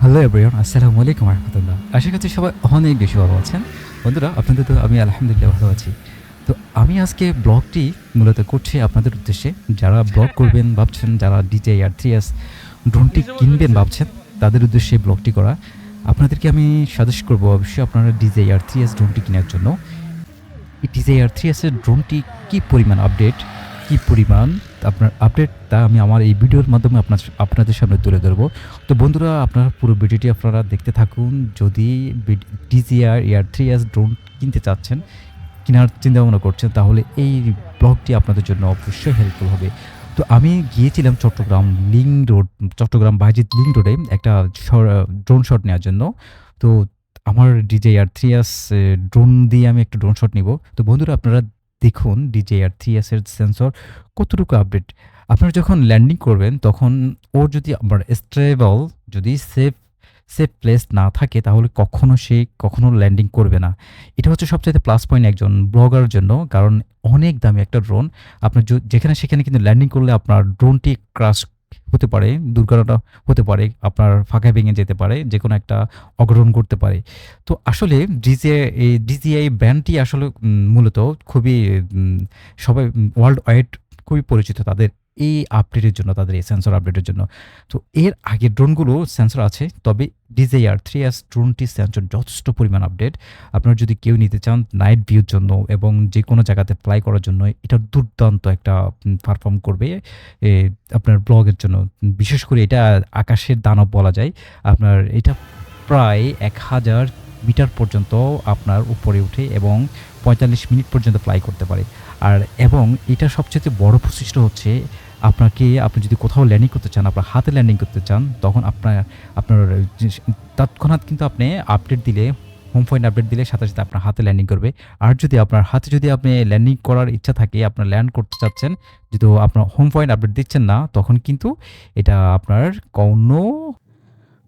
Hello everyone আসসালামু আলাইকুম রহমতুল্লাহ আশা করছি সবাই অনেক বেশি ভালো আছেন। বন্ধুরা, আপনাদের তো আমি আলহামদুলিল্লাহ ভালো আছি। তো আমি আজকে ব্লগটি মূলত করছি আপনাদের উদ্দেশ্যে। যারা ব্লগ করবেন, ভাবছেন, যারা ডিজে আর থ্রি এস ড্রোনটি কিনবেন, ভাবছেন, তাদের উদ্দেশ্যে ব্লগটি করা। আপনাদেরকে আমি সাজেস্ট করব অবশ্যই আপনারা ডিজে আর থ্রি এস ড্রোনটি কেনার জন্য। এই ডিজে আর থ্রি এসের ড্রোনটি কী পরিমাণ আপডেট কী পরিমাণ আপনার আপডেট তা আমি আমার এই ভিডিওর মাধ্যমে আপনার আপনাদের সামনে তুলে ধরবো। তো বন্ধুরা, আপনারা পুরো ভিডিওটি আপনারা দেখতে থাকুন। যদি DJI air three S drone কিনতে চাচ্ছেন, কেনার চিন্তা ভাবনা করছেন, তাহলে এই ব্লগটি আপনাদের জন্য অবশ্যই হেল্পফুল হবে। তো আমি গিয়েছিলাম Chattogram link road Chattogram Bayezid link রোডে একটা ড্রোন শট নেওয়ার জন্য। তো আমার DJI air three S drone দিয়ে আমি একটা ড্রোন শট নিব। তো বন্ধুরা, আপনারা দেখুন ডিজে আর থ্রি এস এর সেন্সর কতটুকু আপডেট আপনারা যখন ল্যান্ডিং করবেন, তখন ওর যদি আপনার স্ট্রেবল যদি সেফ সেফ প্লেস না থাকে, তাহলে কখনো সে কখনো ল্যান্ডিং করবে না। এটা হচ্ছে সবচাইতে প্লাস পয়েন্ট একজন ব্লগার জন্য, কারণ অনেক দামি একটা ড্রোন আপনার যেখানে সেখানে কিন্তু ল্যান্ডিং করলে আপনার ড্রোনটি ক্রাশ হতে পারে, দুর্ঘটনা হতে পারে, আপনার ফাঁকা ভেঙে যেতে পারে যে কোনো একটা অগ্রহণ করতে পারে। তো আসলে ডিজে, এই ডিজিআই ব্র্যান্ডটি আসলে মূলত খুবই সবাই ওয়ার্ল্ড ওয়াইড খুবই পরিচিত তাদের এই আপডেটের জন্য, তাদের এই সেন্সর আপডেটের জন্য। তো এর আগের ড্রোনগুলো সেন্সর আছে, তবে ডিজেআর থ্রি এস ড্রোনটি সেন্সর যথেষ্ট পরিমাণ আপডেট আপনারা যদি কেউ নিতে চান নাইট ভিউর জন্য এবং যে কোনো জায়গাতে ফ্লাই করার জন্য, এটা দুর্দান্ত একটা পারফর্ম করবে। আপনার ব্লগের জন্য। বিশেষ করে এটা আকাশের দানব বলা যায়। আপনার এটা প্রায় এক হাজার মিটার পর্যন্ত আপনার উপরে উঠে এবং পঁয়তাল্লিশ মিনিট পর্যন্ত ফ্লাই করতে পারে। আর এবং এটা সবচেয়ে বড় বৈশিষ্ট্য হচ্ছে আপনাকে আপনি যদি কোথাও ল্যান্ডিং করতে চান, আপনার হাতে ল্যান্ডিং করতে চান, তখন আপনার আপনার তৎক্ষণাৎ কিন্তু আপনি আপডেট দিলে হোম পয়েন্ট আপডেট দিলে সাথে সাথে আপনার হাতে ল্যান্ডিং করবে। আর যদি আপনার হাতে যদি আপনি ল্যান্ডিং করার ইচ্ছা থাকে, আপনার ল্যান্ড করতে চাচ্ছেন, যেহেতু আপনার হোম পয়েন্ট আপডেট দিচ্ছেন না, তখন কিন্তু এটা আপনার কোনো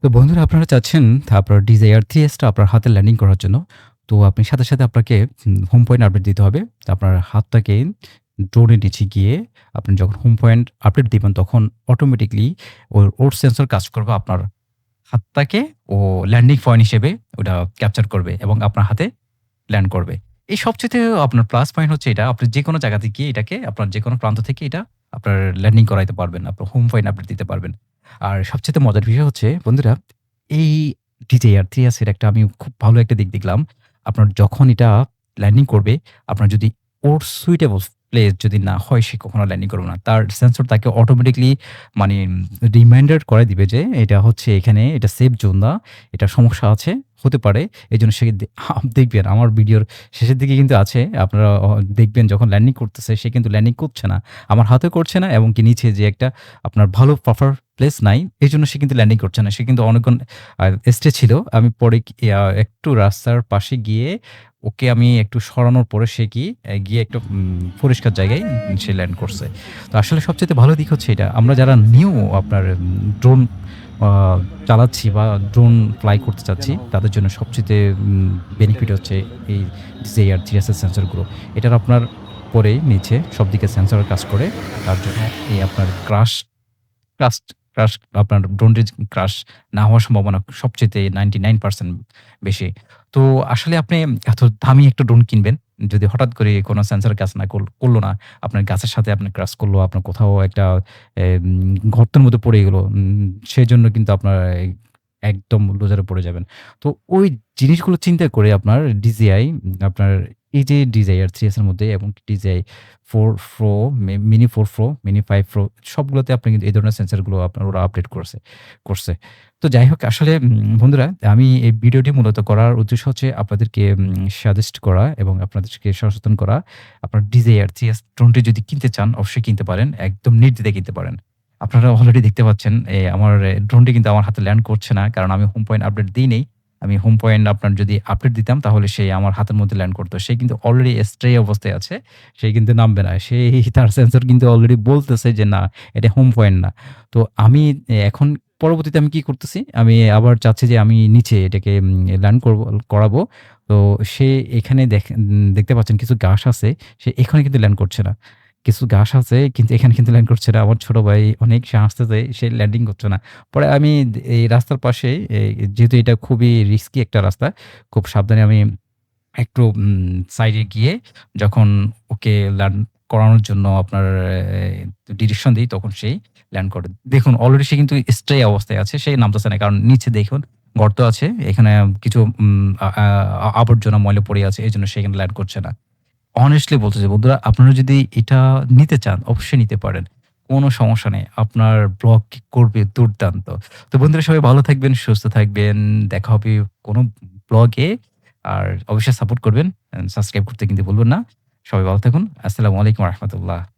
তো বন্ধুরা, আপনারা চাচ্ছেন আপনার ডিজায়ার থ্রি এসটা আপনার হাতে ল্যান্ডিং করার জন্য। তো আপনি সাথে সাথে আপনাকে, হোম পয়েন্ট আপডেট দিতে হবে। আপনার হাতটাকে ড্রোনের নিচে গিয়ে আপনি যখন হোম পয়েন্ট আপডেট দিবেন, তখন অটোমেটিকলি ওর ওর সেন্সর কাজ করবে আপনার হাতটাকে ও ল্যান্ডিং পয়েন্ট হিসেবে ওটা ক্যাপচার করবে এবং আপনার হাতে ল্যান্ড করবে। এই সবচেয়ে আপনার প্লাস পয়েন্ট হচ্ছে এটা, আপনি যে কোনো জায়গাতে গিয়ে এটাকে, আপনার যে কোনো প্রান্ত থেকে এটা আপনার ল্যান্ডিং করাইতে পারবেন, আপনার হোম পয়েন্ট আপডেট দিতে পারবেন। আর সবচেয়ে মজার বিষয় হচ্ছে, বন্ধুরা, এই ডিজে আর থ্রি এর একটা আমি খুব ভালো একটা দিক দেখলাম। আপনার যখন এটা ল্যান্ডিং করবে, আপনার যদি ওর সুইটেবল প্লেস যদি না হয়, সে কখনো ল্যান্ডিং করবে না। তার সেন্সর তাকে অটোমেটিকলি মানে রিমাইন্ডার করে দিবে যে এটা হচ্ছে এখানে, এটা সেফ জোন না, এটা সমস্যা আছে, হতে পারে এই জন্য সে দেখবেন আমার ভিডিওর শেষের দিকে কিন্তু আছে, আপনারা দেখবেন যখন ল্যান্ডিং করতেছে, সে কিন্তু ল্যান্ডিং করছে না, আমার হাতে করছে না, এবং কি নিচে যে একটা আপনার ভালো প্রপার প্লেস নাই এই জন্য সে কিন্তু ল্যান্ডিং করছে না। সে কিন্তু অনেকক্ষণ স্টে ছিল। আমি পরে একটু রাস্তার পাশে গিয়ে ওকে আমি একটু সরানোর পরে সে কি গিয়ে একটু পরিষ্কার জায়গায় সে ল্যান্ড করছে। তো আসলে সবচেয়ে ভালো দিক হচ্ছে এটা। আমরা যারা নিউ আপনার ড্রোন চালাচ্ছি বা ড্রোন ফ্লাই করতে চাচ্ছি, তাদের জন্য সবচেয়ে বেনিফিট হচ্ছে এই যে আর থ্রি এসের সেন্সরগুলো এটার আপনার পরে নিচে সব দিকে সেন্সর কাজ করে। তার জন্য এই আপনার ক্রাশ ক্রাশ ক্রাশ আপনার ড্রোনটির ক্রাশ না হওয়ার সম্ভাবনা সবচেয়ে নাইনটি নাইন পার্সেন্ট বেশি। তো আসলে আপনি এত দামি একটা ড্রোন কিনবেন যদি হঠাৎ করে কোনো সেন্সর কাজ না করল- না আপনার গাছের সাথে আপনি ক্রাশ করল আপনার কোথাও একটা গর্তের মধ্যে পড়ে গেলো উম, সেই জন্য কিন্তু আপনার একদম লোজারে পড়ে যাবেন। তো ওই জিনিসগুলো চিন্তা করে আপনার ডিজিআই আপনার এই যে ডিজাই আর থ্রি এর মধ্যে এবং DJI four pro mini four pro mini five pro সবগুলোতে আপনি কিন্তু এই ধরনের সেন্সারগুলো আপনার ওরা আপডেট করছে করছে। তো যাই হোক, আসলে বন্ধুরা, আমি এই ভিডিওটি মূলত করার উদ্দেশ্য হচ্ছে আপনাদেরকে সাজেস্ট করা এবং আপনাদেরকে সচেতন করা। আপনার ডিজায়ার থ্রি এস ড্রোনটি যদি কিনতে চান, অবশ্যই কিনতে পারেন, একদম নির্দিতে কিনতে পারেন। আপনারা অলরেডি দেখতে পাচ্ছেন আমার ড্রোনটি কিন্তু আমার হাতে ল্যান্ড করছে না, কারণ আমি হোম পয়েন্ট আপডেট দিই নেই আমি হোম পয়েন্ট আপনার যদি আপডেট দিতাম, তাহলে সে আমার হাতের মধ্যে ল্যান্ড করতো। সে কিন্তু অলরেডি স্ট্রে অবস্থায় আছে, সে কিন্তু নামবে না। সে তার সেন্সর কিন্তু অলরেডি বলতেছে যে, না, এটা হোম পয়েন্ট না। তো আমি, এখন পরবর্তীতে আমি কি করতেছি, আমি আবার চাচ্ছি যে, আমি নিচে এটাকে ল্যান্ড করব, করাবো। তো সে এখানে দেখ- দেখতে পাচ্ছেন কিছু গাছ আছে, সে এখানে কিন্তু ল্যান্ড করছে না। কিছু ঘাস আছে কিন্তু এখানে কিন্তু ল্যান্ড করছে না। আমার ছোট ভাই অনেক সে হাসতেছে, সে ল্যান্ডিং করছে না। পরে আমি এই রাস্তার পাশে যেহেতু এটা খুবই রিস্কি একটা রাস্তা, খুব সাবধানে আমি একটু সাইডে গিয়ে যখন ওকে ল্যান্ড করানোর জন্য আপনার ডিরেকশন দেই তখন সেই ল্যান্ড করে। দেখুন অলরেডি সে কিন্তু স্ট্রে অবস্থায় আছে। সে নামতেছে না। কারণ নিচে দেখুন গর্ত আছে। এখানে কিছু আবর্জনা ময়লা পড়ে আছে। এই জন্য সেখানে ল্যান্ড করছে না। Honestly বলতেছি বন্ধুরা আপনারা যদি এটা নিতে চান অবশ্যই নিতে পারেন। কোনো সমস্যা নেই। আপনার ব্লগ করবে দুর্দান্ত। তো বন্ধুরা সবাই ভালো থাকবেন, সুস্থ থাকবেন। দেখা হবে কোনো ব্লগে। আর অবশ্যই সাপোর্ট করবেন। সাবস্ক্রাইব করতে কিন্তু বলবেন না। সবাই ভালো থাকুন। আসসালামু আলাইকুম রাহমাতুল্লাহ।